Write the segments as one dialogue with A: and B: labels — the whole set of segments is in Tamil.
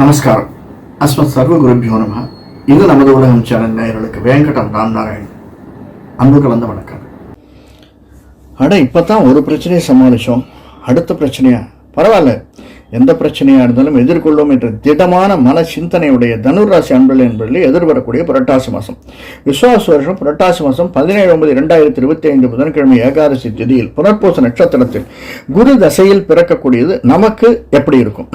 A: நமஸ்காரம். அஸ்மத் சர்வ குருபியோ நம. இது நமது உலகம் சேனல் நேயர்களுக்கு வேங்கடம் ராம் நாராயண் அன்பு கலந்த வணக்கம். அட இப்போ தான் ஒரு பிரச்சனையை சமாளித்தோம் அடுத்த பிரச்சனையா? பரவாயில்ல. எந்த பிரச்சனையாக இருந்தாலும் எதிர்கொள்ளும் என்ற திடமான மன சிந்தனையுடைய தனுராசி அன்பர்கள் என்பதில் எதிர்வரக்கூடிய புரட்டாசி மாதம் விஸ்வாச வருஷம் புரட்டாசி மாதம் பதினேழு ஒன்பது இரண்டாயிரத்தி இருபத்தி ஐந்து புதன்கிழமை ஏகாதசி திதியில் புனர்பூச நட்சத்திரத்தில் குரு தசையில் பிறக்கக்கூடியது நமக்கு எப்படி இருக்கும்?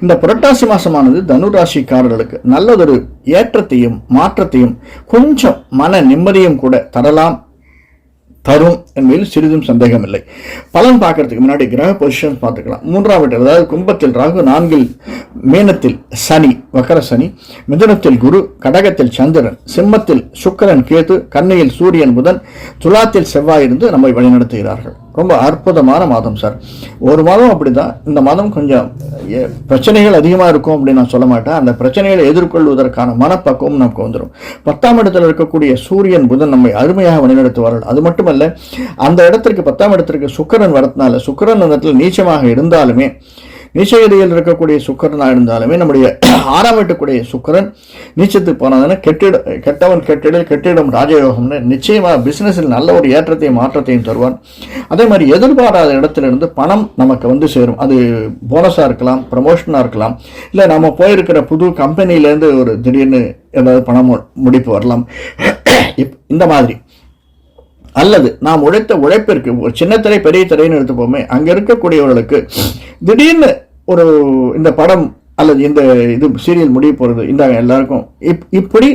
A: இந்த புரட்டாசி மாசமானது தனுராசிக்காரர்களுக்கு நல்லதொரு ஏற்றத்தையும் மாற்றத்தையும் கொஞ்சம் மன நிம்மதியும் கூட தரலாம் தரும். என்பதில் சிறிதும் சந்தேகமில்லை. பலன் பார்க்கறதுக்கு முன்னாடி கிரக பொசிஷன் பார்த்துக்கலாம். மூன்றாம் வீட்டில் அதாவது கும்பத்தில் ராகு நான்கில் மீனத்தில் சனி வக்கர சனி மிதுனத்தில் குரு கடகத்தில் சந்திரன் சிம்மத்தில் சுக்கரன் கேது கண்ணையில் சூரியன் புதன் துலாத்தில் செவ்வாய் இருந்து நம்மை வழிநடத்துகிறார்கள். ரொம்ப அற்புதமான மாதம் சார். ஒரு மாதம் அப்படிதான். இந்த மாதம் கொஞ்சம் பிரச்சனைகள் அதிகமாக இருக்கும் அப்படின்னு நான் சொல்ல மாட்டேன். அந்த பிரச்சனைகளை எதிர்கொள்வதற்கான மனப்பக்குவம் நமக்கு வந்துடும் பத்தாம் இடத்தில் இருக்கக்கூடிய சூரியன் புதன் நம்மை அருமையாக வழிநடத்துவார்கள். அது மட்டுமல்ல அந்த இடத்திற்கு பத்தாம் இடத்திற்கு சுக்கரன் வரதுனால சுக்கரன் அந்த இடத்துல நீச்சமாக இருந்தாலுமே நீச்சகதியில் இருக்கக்கூடிய சுக்கரனாக இருந்தாலுமே நம்முடைய ஆறாம் வீட்டுக்குடைய சுக்கரன் நீச்சத்துக்கு போனதுன்னா கெட்டிட கெட்டவன் கெட்டிடல் கெட்டிடம் ராஜயோகம்னு நிச்சயமாக பிஸ்னஸில் நல்ல ஒரு ஏற்றத்தையும் மாற்றத்தையும் தருவான். அதே மாதிரி எதிர்பாராத இடத்துலேருந்து பணம் நமக்கு வந்து சேரும். அது போனஸாக இருக்கலாம் ப்ரமோஷனாக இருக்கலாம். இல்லை நம்ம போயிருக்கிற புது கம்பெனிலேருந்து ஒரு திடீர்னு ஏதாவது பணம் முடிப்பு வரலாம். இப்- இந்த மாதிரி. அல்லது நாம் உழைத்த உழைப்பிற்கு ஒரு சின்ன திரை பெரிய திரைன்னு எடுத்துப்போமே அங்க இருக்கக்கூடியவர்களுக்கு திடீர்னு ஒரு இந்த படம் அல்லது இந்த இது சீரியல் முடிய போகிறது இந்தாங்க எல்லாருக்கும் இப் இப்படி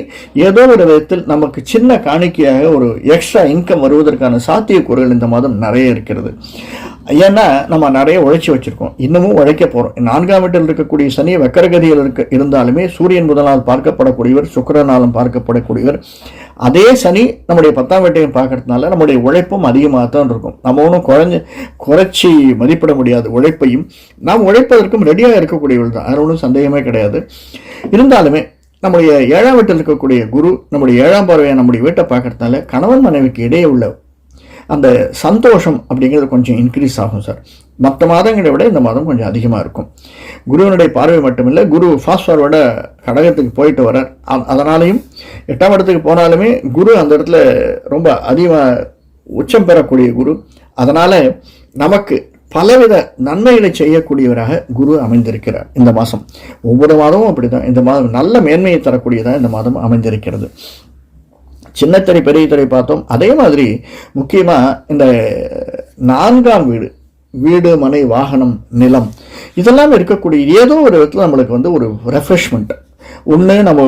A: ஏதோ ஒரு விதத்தில் நமக்கு சின்ன காணிக்கையாக ஒரு எக்ஸ்ட்ரா இன்கம் வருவதற்கான சாத்தியக்கூறுகள் இந்த மாதம் நிறைய இருக்கிறது. ஏன்னா நம்ம நிறைய உழைச்சி வச்சுருக்கோம். இன்னமும் உழைக்க போகிறோம் நான்காம் வீட்டில் இருக்கக்கூடிய சனி வக்கரகதியில் இருக்க இருந்தாலுமே சூரியன் முதலால் பார்க்கப்படக்கூடியவர் சுக்கரனாலும் பார்க்கப்படக்கூடியவர். அதே சனி நம்முடைய பத்தாம் வீட்டையும் பார்க்கறதுனால நம்முடைய உழைப்பும் அதிகமாக தான் இருக்கும். நம்ம ஒன்றும் குறைஞ்ச குறைச்சி மதிப்பிட முடியாது. உழைப்பையும் நாம் உழைப்பதற்கும் ரெடியாக இருக்கக்கூடியவர்கள் தான். அதில் ஒன்றும் சந்தேகமே கிடையாது. இருந்தாலுமே நம்முடைய ஏழாம் வீட்டில் இருக்கக்கூடிய குரு நம்முடைய ஏழாம் பார்வையை நம்முடைய வீட்டை பார்க்கறதுனால கணவன் மனைவிக்கு இடையே உள்ள அந்த சந்தோஷம் அப்படிங்கிறது கொஞ்சம் இன்க்ரீஸ் ஆகும் சார் மற்ற மாதங்களை விட இந்த மாதம் கொஞ்சம் அதிகமாக இருக்கும். குருவினுடைய பார்வை மட்டுமில்லை குரு ஃபாஸ்ட் ஃபார்வர்டை கடகத்துக்கு போயிட்டு வரார் அதனாலையும் எட்டாம் இடத்துக்கு போனாலுமே குரு அந்த இடத்துல ரொம்ப அதிகமாக உச்சம் பெறக்கூடிய குரு. அதனால் நமக்கு பலவித நன்மைகளை செய்யக்கூடியவராக குரு அமைந்திருக்கிறார் இந்த மாதம். ஒவ்வொரு மாதமும் அப்படிதான் இந்த மாதம் நல்ல மேன்மையை தரக்கூடியதாக இந்த மாதம் அமைந்திருக்கிறது. சின்னத்திரை பெரிய திரை பார்த்தோம். அதே மாதிரி முக்கியமாக இந்த நான்காம் வீடு வீடு மனை வாகனம் நிலம் இதெல்லாம் இருக்கக்கூடிய ஏதோ ஒரு விதத்தில் நம்மளுக்கு வந்து ஒரு ரெஃப்ரெஷ்மெண்ட் ஒன்று நம்ம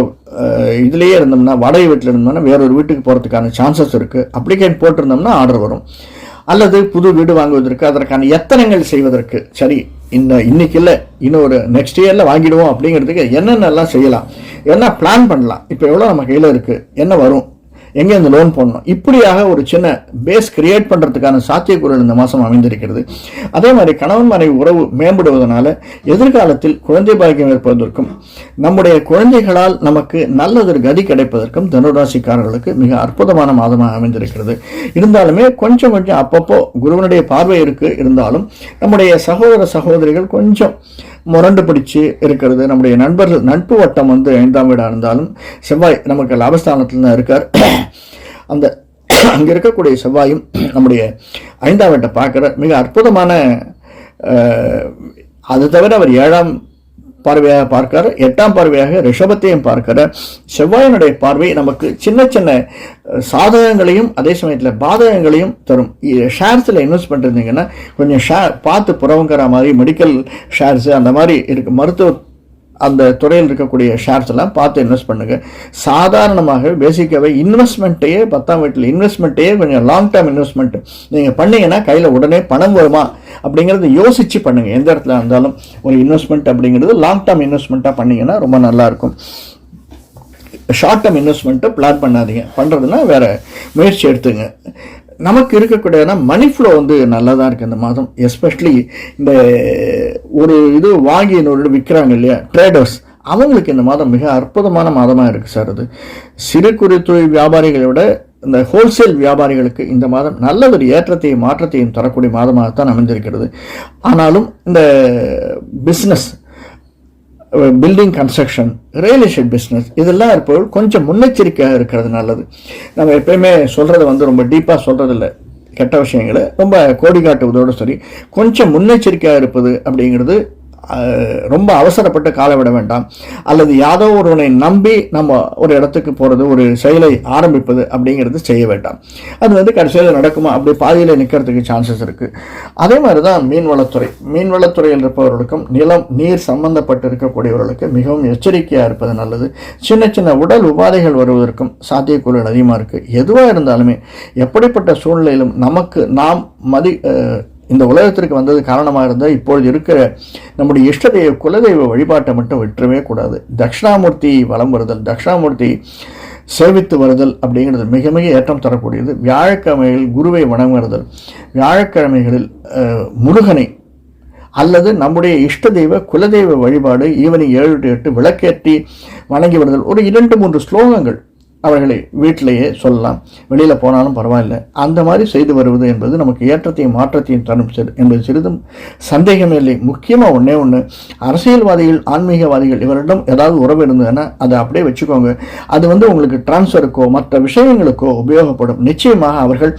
A: இதுலேயே இருந்தோம்னா வாடகை வீட்டில் இருந்தோம்னா வேற ஒரு வீட்டுக்கு போகிறதுக்கான சான்சஸ் இருக்குது அப்ளிகேட் போட்டிருந்தோம்னா ஆர்டர் வரும். அல்லது புது வீடு வாங்குவதற்கு அதற்கான எத்தனைகள் செய்வதற்கு. சரி இந்த இன்னைக்கு இல்லை இன்னும் ஒரு நெக்ஸ்ட் இயரில் வாங்கிடுவோம் அப்படிங்கிறதுக்கு என்னென்னலாம் செய்யலாம். என்ன பிளான் பண்ணலாம்? இப்போ எவ்வளோ நம்ம கையில் இருக்குது என்ன வரும்? எங்கே இந்த லோன் போடணும்? இப்படியாக ஒரு சின்ன பேஸ் கிரியேட் பண்ணுறதுக்கான சாத்தியக்குறள் இந்த மாதம் அமைந்திருக்கிறது. அதே மாதிரி கணவன் மனைவி உறவு மேம்படுவதனால எதிர்காலத்தில் குழந்தை பாக்கியம் ஏற்பதற்கும் நம்முடைய குழந்தைகளால் நமக்கு நல்லதொரு கதி கிடைப்பதற்கும் தனுராசிக்காரர்களுக்கு மிக அற்புதமான மாதமாக அமைந்திருக்கிறது. இருந்தாலுமே கொஞ்சம் கொஞ்சம் அப்பப்போ குருவனுடைய பார்வை இருக்கு. இருந்தாலும் நம்முடைய சகோதர சகோதரிகள் கொஞ்சம் முரண்டு பிடிச்சு இருக்கிறது. நம்முடைய நண்பர்கள் நட்பு வட்டம் வந்து ஐந்தாம் வீடாக இருந்தாலும் செவ்வாய் நமக்கு லாபஸ்தானத்தில் தான் இருக்கார். அந்த அங்கே இருக்கக்கூடிய செவ்வாயும் நம்முடைய ஐந்தாம் வீட்டை பார்க்குற மிக அற்புதமான அது தவிர அவர் ஏழாம் பார்வையாக பார்க்கிறார். எட்டாம் பார்வையாக ரிஷபத்தையும் பார்க்கிறார். செவ்வாயினுடைய பார்வை நமக்கு சின்ன சின்ன சாதகங்களையும் அதே சமயத்தில் பாதகங்களையும் தரும். ஷேர்ஸில் இன்வெஸ்ட் பண்ணிருந்தீங்கன்னா கொஞ்சம் ஷேர் பார்த்து புறவங்கிற மாதிரி மெடிக்கல் ஷேர்ஸு அந்த மாதிரி இருக்கு. மருத்துவ அந்த துறையில் இருக்கக்கூடிய ஷேர்ஸ் எல்லாம் பார்த்து இன்வெஸ்ட் பண்ணுங்கள் சாதாரணமாக பேசிக்காகவே இன்வெஸ்ட்மெண்ட்டையே பத்தாம் வீட்டில் இன்வெஸ்ட்மெண்ட்டையே கொஞ்சம் லாங் டேர்ம் இன்வெஸ்ட்மெண்ட் நீங்கள் பண்ணீங்கன்னா கையில் உடனே பணம் வருமா? அப்படிங்கிறத யோசித்து பண்ணுங்கள் எந்த இடத்துல இருந்தாலும் ஒரு இன்வெஸ்ட்மெண்ட் அப்படிங்கிறது லாங் டேர்ம் இன்வெஸ்ட்மெண்ட்டாக பண்ணிங்கன்னா ரொம்ப நல்லா இருக்கும். ஷார்ட் டேர்ம் இன்வெஸ்ட்மெண்ட்டை பிளான் பண்ணாதீங்க. பண்ணுறதுனா வேறு முயற்சி எடுத்துங்க. நமக்கு இருக்கக்கூடியனா மணி ஃப்ளோ வந்து நல்லா தான் இருக்குது இந்த மாதம். எஸ்பெஷலி இந்த ஒரு இது வாங்கி இன்னொரு விற்கிறாங்க இல்லையா? ட்ரேடர்ஸ் அவங்களுக்கு இந்த மாதம் மிக அற்புதமான மாதமாக இருக்குது சார் அது. சிறு குறு தொழில் வியாபாரிகளை விட இந்த ஹோல்சேல் வியாபாரிகளுக்கு இந்த மாதம் நல்ல ஒரு ஏற்றத்தையும் மாற்றத்தையும் தரக்கூடிய மாதமாகத்தான் அமைந்திருக்கிறது. ஆனாலும் இந்த business building construction real estate business இதெல்லாம் இருப்பவர்கள் கொஞ்சம் முன்னெச்சரிக்கையாக இருக்கிறது நல்லது. நம்ம எப்பயுமே சொல்கிறத வந்து ரொம்ப டீப்பாக சொல்கிறதில்ல கெட்ட விஷயங்களை ரொம்ப கோடி காட்டுவதோடு சரி கொஞ்சம் முன்னெச்சரிக்கையாக இருப்பது அப்படிங்கிறது ரொம்ப அவசரப்பட்டு காலை விட வேண்டாம். அல்லது யாதோ ஒருவனை நம்பி நம்ம ஒரு இடத்துக்கு போகிறது ஒரு செயலை ஆரம்பிப்பது அப்படிங்கிறது செய்ய வேண்டாம். அது வந்து கடைசியில் நடக்குமா? அப்படி பாதியில் நிற்கிறதுக்கு சான்சஸ் இருக்குது அதே மாதிரி தான் மீன்வளத்துறை மீன்வளத்துறையில் இருப்பவர்களுக்கும் நிலம் நீர் சம்பந்தப்பட்டு இருக்கக்கூடியவர்களுக்கு மிகவும் எச்சரிக்கையாக இருப்பது நல்லது. சின்ன சின்ன உடல் உபாதைகள் வருவதற்கும் சாத்தியக்கூறுகள் அதிகமாக இருக்குது எதுவாக இருந்தாலுமே எப்படிப்பட்ட சூழ்நிலையிலும் நமக்கு நாம் மதி இந்த உலகத்திற்கு வந்தது காரணமாக இருந்தால் இப்பொழுது இருக்கிற நம்முடைய இஷ்டதெய்வ குலதெய்வ வழிபாட்டை மட்டும் விட்டுறவே கூடாது. தட்சிணாமூர்த்தி வலம் வருதல் தட்சிணாமூர்த்தி சேவித்து வருதல் அப்படிங்கிறது மிக மிக ஏற்றம் தரக்கூடியது. வியாழக்கிழமைகளில் குருவை வணங்குறுதல் வியாழக்கிழமைகளில் முருகனை அல்லது நம்முடைய இஷ்ட தெய்வ குலதெய்வ வழிபாடு ஈவினிங் ஏழு டு எட்டு விளக்கேற்றி வணங்கி வருதல். ஒரு இரண்டு மூன்று ஸ்லோகங்கள் அவர்களை வீட்டிலேயே சொல்லலாம். வெளியில் போனாலும் பரவாயில்லை. அந்த மாதிரி செய்து வருவது என்பது நமக்கு ஏற்றத்தையும் மாற்றத்தையும் தரும். என்பது சிறிதும் சந்தேகமே இல்லை. முக்கியமாக ஒன்றே ஒன்று அரசியல்வாதிகள் ஆன்மீகவாதிகள் இவரிடம் ஏதாவது உறவு இருந்ததுன்னா அதை அப்படியே வச்சுக்கோங்க. அது வந்து உங்களுக்கு டிரான்ஸ்ஃபருக்கோ மற்ற விஷயங்களுக்கோ உபயோகப்படும். நிச்சயமாக அவர்கள்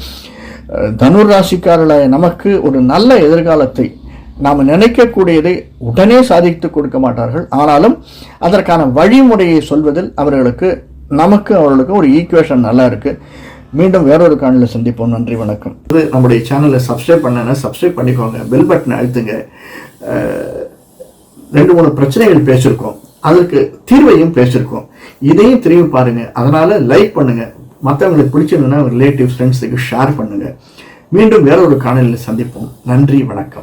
A: தனுராசிக்காரர்களாக தனுர் நமக்கு ஒரு நல்ல எதிர்காலத்தை நாம் நினைக்கக்கூடியதை உடனே சாதித்து கொடுக்க மாட்டார்கள். ஆனாலும் அதற்கான வழிமுறையை சொல்வதில் அவர்களுக்கு நமக்கு அவர்களுக்கு ஒரு ஈக்குவேஷன் நல்லா இருக்குது மீண்டும் வேறொரு காணொலியில் சந்திப்போம். நன்றி வணக்கம். இது நம்முடைய சேனலை சப்ஸ்கிரைப் பண்ணனா சப்ஸ்கிரைப் பண்ணிக்கோங்க. பெல் பட்டனை அழுத்துங்க. ரெண்டு மூணு பிரச்சனைகள் பேசியிருக்கோம். அதற்கு தீர்வையும் பேசியிருக்கோம். இதையும் திரும்பி பாருங்கள் அதனால் லைக் பண்ணுங்கள் மற்றவங்களுக்கு பிடிச்சிருந்ததுன்னா ரிலேட்டிவ் ஃப்ரெண்ட்ஸுக்கு ஷேர் பண்ணுங்கள் மீண்டும் வேறொரு காணொலியில் சந்திப்போம். நன்றி வணக்கம்.